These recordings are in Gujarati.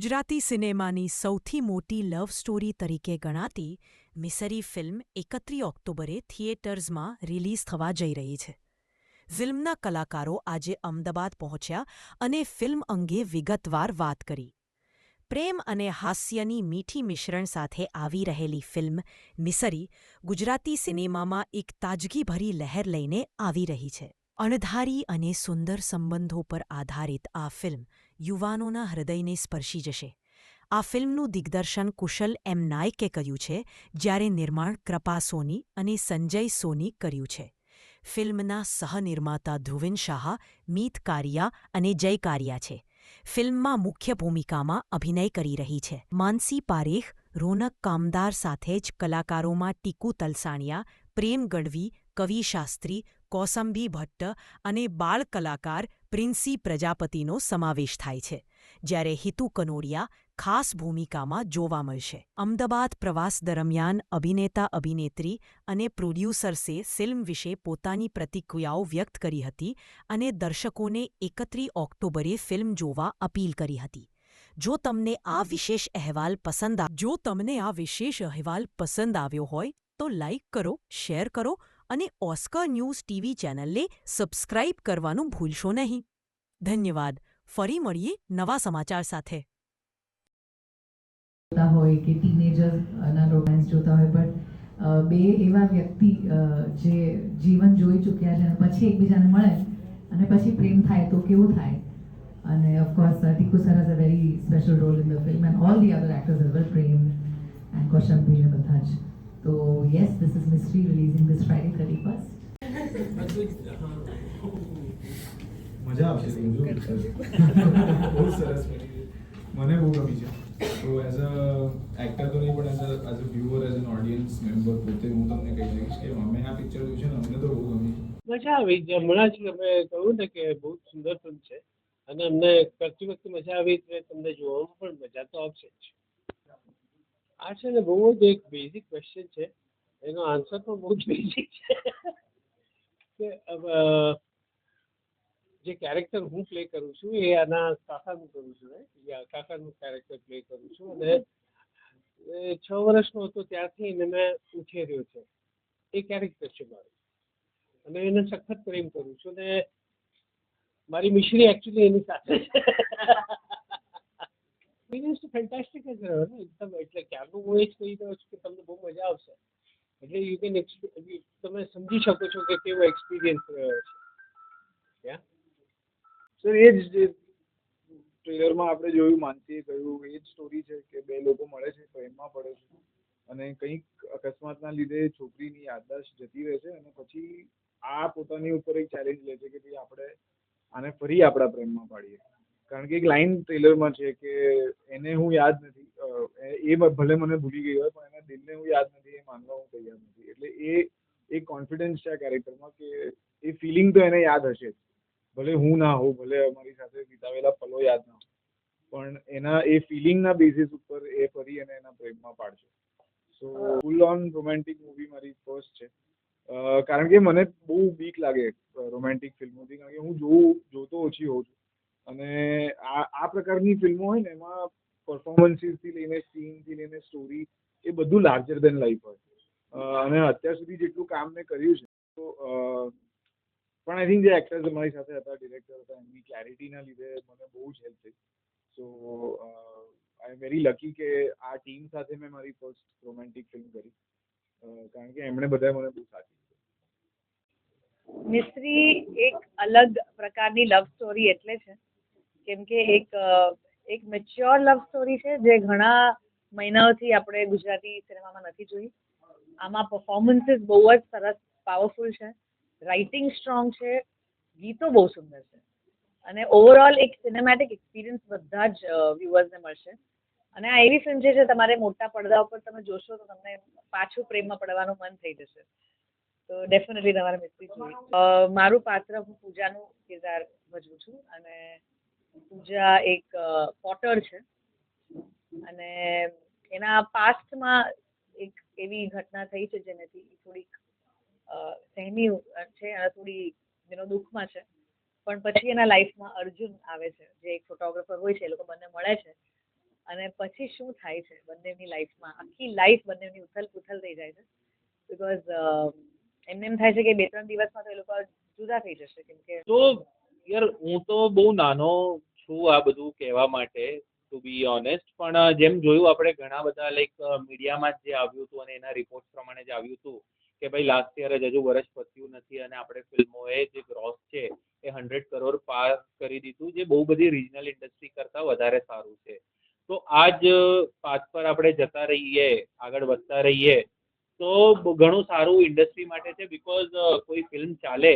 ગુજરાતી સિનેમાની સૌથી મોટી લવ સ્ટોરી તરીકે ગણાતી મિસરી ફિલ્મ એકત્રી ઓક્ટોબરે થિયેટર્સમાં રિલીઝ થવા જઈ રહી છે. ફિલ્મના કલાકારો આજે અમદાવાદ પહોંચ્યા અને ફિલ્મ અંગે વિગતવાર વાત કરી. પ્રેમ અને હાસ્યની મીઠી મિશ્રણ સાથે આવી રહેલી ફિલ્મ મિસરી ગુજરાતી સિનેમામાં એક તાજગીભરી લહેર લઈને આવી રહી છે. અણધારી અને સુંદર સંબંધો પર આધારિત આ ફિલ્મ યુવાનોના હૃદયને સ્પર્શી જશે. આ ફિલ્મનું દિગ્દર્શન કુશલ એમ નાયકે કર્યું છે, જ્યારે નિર્માણ કૃપા સોની અને સંજય સોની કર્યું છે. ફિલ્મના સહનિર્માતા ધ્રુવિન શાહ, મીત કારિયા અને જય કારિયા છે. ફિલ્મમાં મુખ્ય ભૂમિકામાં અભિનય કરી રહી છે. માનસી પારેખ, રોનક કામદાર સાથે જ કલાકારોમાં ટીકુ તલસાણિયા, પ્રેમ ગઢવી, કવિ શાસ્ત્રી કૌસંભી ભટ્ટ અને બાળ કલાકાર પ્રિન્સી પ્રજાપતિનો સમાવેશ થાય છે, જ્યારે હિતુ કનોડિયા ખાસ ભૂમિકામાં જોવા મળશે. અમદાવાદ પ્રવાસ દરમિયાન અભિનેતા, અભિનેત્રી અને પ્રોડ્યુસર્સે ફિલ્મ વિશે પોતાની પ્રતિક્રિયાઓ વ્યક્ત કરી હતી અને દર્શકોને એકત્રી ઓક્ટોબરે ફિલ્મ જોવા અપીલ કરી હતી. જો તમને આ વિશેષ અહેવાલ પસંદ જો તમને આ વિશેષ અહેવાલ પસંદ આવ્યો હોય તો લાઇક કરો, શેર કરો અને ઓસ્કર ન્યૂઝ ટીવી ચેનલને સબસ્ક્રાઇબ કરવાનું ભૂલશો નહીં. ધન્યવાદ. ફરી મળીએ નવા સમાચાર સાથે. હોય કે ટીનેજર્સના રોમેન્સ જોતા હોય બટ બે એવા વ્યક્તિ જે જીવન જોઈ ચૂક્યા છે અને પછી એકબીજાને મળે અને પછી પ્રેમ થાય તો કેવું થાય? અને of course Tiku sir has a very special role in the film and all the other actors as well Prem and Kaushambi બધા જ. તો yes this is Mystery releasing this Friday thirty first મજા આવશે સમજો બહુ સરસ મને બહુ ગમી છે તો એઝ અ એક્ટર તો નહીં પણ as a as a viewer as an audience member પોતે હું તમને કહી શકીશ કે અમે આ પિક્ચર જોયું છે ને અમને તો બહુ ગમી છે મજા આવી છે હમણાં જ અમે કહ્યું ને કે બહુ જ સુંદર ફિલ્મ છે અને અમને કરતી વખતે મજા આવી એટલે તમને જોવામાં પણ મજા તો આવશે જ આ છે ને બહુ જ એક બેઝિક ક્વેશ્ચન છે. એનો આન્સર પણ બહુ જ બેઝિક છે. કે જે કેરેક્ટર હું પ્લે કરું છું એ આના કાકાનું કરું છું કાકાનું કેરેક્ટર પ્લે કરું છું. અને છ વર્ષનો હતો ત્યારથી એને મેં ઉછેર્યો છે. એ કેરેક્ટર છે મારું. અને એને સખત પ્રેમ કરું છું. અને મારી મિશ્રી એકચ્યુઅલી એની સાથે છે. ફેન્ટાસ્ટિક જ રહ્યો ને એકદમ. એટલે ક્યારનું હું એ જ કહી રહ્યો છું કે તમને બહુ મજા આવશે. એટલે યુ કેન તમે સમજી શકો છો કે કેવો એક્સપિરિયન્સ રહ્યો છે. સર એ જ ટ્રેલરમાં આપણે જોયું, માનસીએ કહ્યું, એ જ સ્ટોરી છે કે બે લોકો મળે છે, પ્રેમમાં પડે છે. અને કંઈક અકસ્માતના લીધે છોકરીની યાદદાસ્ત જતી રહે છે અને પછી આ પોતાની ઉપર એક ચેલેન્જ લે છે કે ભાઈ આપણે, આને ફરી આપણા પ્રેમમાં પાડીએ. કારણ કે એક લાઈન ટ્રેલરમાં છે કે એને હું યાદ નથી એ ભલે મને ભૂલી ગઈ હોય, પણ એના દિલને હું યાદ નથી, એ માનવા હું તૈયાર નથી. એટલે એ એક કોન્ફિડન્સ છે આ કેરેક્ટરમાં કે એ ફિલિંગ તો એને યાદ હશે ભલે હું ના હોઉં, ભલે અમારી સાથે વિતાવેલા પલો યાદ ના પણ એના, એ ફિલિંગના બેઝિસ ઉપર એ ફરી અને એના પ્રેમમાં પાડશે. So full on romantic movie મારી ફર્સ્ટ છે. કારણ કે મને બહુ બીક લાગે રોમેન્ટિક ફિલ્મોથી કારણ કે હું જોઉં, જોતો ઓછી હોઉં છું. અને આ આ પ્રકારની ફિલ્મો હોય ને એમાં પરફોર્મન્સીસથી લઈને સીનથી લઈને સ્ટોરી એ બધું લાર્જર દેન લાઈફ હોય. અને અત્યાર સુધી જેટલું કામ મેં કર્યું છે, તો પણ આઈ થિંક જે એક્ટર્સ અમારી સાથે હતા ડિરેક્ટર હતા, એમની ક્લેરિટીના લીધે મને બહુ જ હેલ્પ થઈ. સો આઈ એમ વેરી લકી કે આ ટીમ સાથે મેં મારી ફર્સ્ટ રોમેન્ટિક ફિલ્મ કરી. કારણ કે એમણે બધાએ મને બહુ સાચી મિસ્ત્રી એક અલગ પ્રકારની લવ સ્ટોરી એટલે છે. કેમ કે એક એક મેચ્યોર લવ સ્ટોરી છે જે ઘણા મહિનાઓથી આપણે ગુજરાતી સિનેમામાં નથી જોઈ. આમાં પરફોર્મન્સીસ બહુ જ સરસ પાવરફુલ છે. રાઇટિંગ સ્ટ્રોંગ છે. ગીતો બહુ સુંદર છે. અને ઓવરઓલ એક સિનેમેટિક એક્સપિરિયન્સ બધા જ વ્યુઅર્સને મળશે. અને આ એવી ફિલ્મ છે તમારે મોટા પડદા ઉપર તમે જોશો તો તમને પાછું પ્રેમમાં પડવાનું મન થઈ જશે. તો ડેફિનેટલી તમારે મિસ્ત્રી જોઈ અ, મારું પાત્ર હું પૂજાનું કિરદાર ભજવું છું અને પૂજા એક પોટર છે. અને એના પાસ્ટમાં એક એવી ઘટના થઈ છે જેનાથી થોડીક સહેમી છે અને થોડી એનો દુઃખમાં છે. પણ પછી એના લાઈફમાં અર્જુન આવે છે, જે એક ફોટોગ્રાફર હોય છે, એ લોકો બંને મળે છે. અને પછી શું થાય છે બંનેની લાઈફમાં? આખી લાઈફ બંનેની ઉથલ પુથલ થઈ જાય છે. બિકોઝ એમને એમ થાય છે કે બે ત્રણ દિવસમાં તો એ લોકો જુદા થઈ જશે, કેમ કે યાર, હું તો બહુ નાનો છું આ બધું કહેવા માટે ટુ બી ઓનેસ્ટ પણ જેમ જોયું આપણે ઘણા બધા લાઈક મીડિયામાં જે આવ્યું હતું અને એના રિપોર્ટ પ્રમાણે જ આવ્યું હતું કે ભાઈ લાસ્ટ યર જ હજુ વર્ષ પત્યું નથી અને આપણે ફિલ્મોએ જે ગ્રોસ છે એ હંડ્રેડ કરોડ પાર કરી દીધું, જે બહુ બધી રિજનલ ઇન્ડસ્ટ્રી કરતાં વધારે સારું છે. તો આ જ પાથ પર આપણે જતા રહીએ, આગળ વધતા રહીએ, તો ઘણું સારું ઇન્ડસ્ટ્રી માટે છે બિકોઝ કોઈ ફિલ્મ ચાલે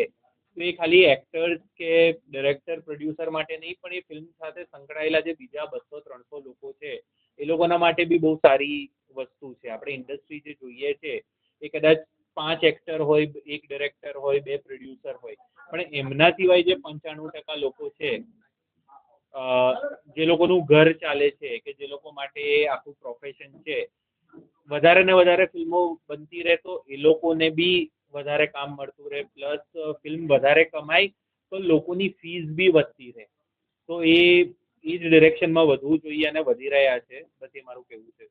એ ખાલી એક્ટર્સ કે ડિરેક્ટર પ્રોડ્યુસર માટે નહીં, પણ એ ફિલ્મ સાથે સંકળાયેલા જે બીજા બસો, ત્રણસો લોકો છે, એ લોકોના માટે બી બહુ સારી વસ્તુ છે. આપણે ઇન્ડસ્ટ્રી જે જોઈએ છે, એ કદાચ પાંચ એક્ટર હોય, એક ડિરેક્ટર હોય, બે પ્રોડ્યુસર હોય, પણ એમના સિવાય જે પંચાણું ટકા લોકો છે જે લોકોનું ઘર ચાલે છે, કે જે લોકો માટે આખું પ્રોફેશન છે, વધારે ને વધારે ફિલ્મો બનતી રહે તો એ લોકોને બી વધારે કામ મળતું રહે પ્લસ ફિલ્મ વધારે કમાય, તો લોકોની ફીસ બી વધતી રહે. તો એ એ જ ડિરેક્શનમાં વધવું જોઈએ અને વધી રહ્યા છે. બસ એ મારું કહેવું છે.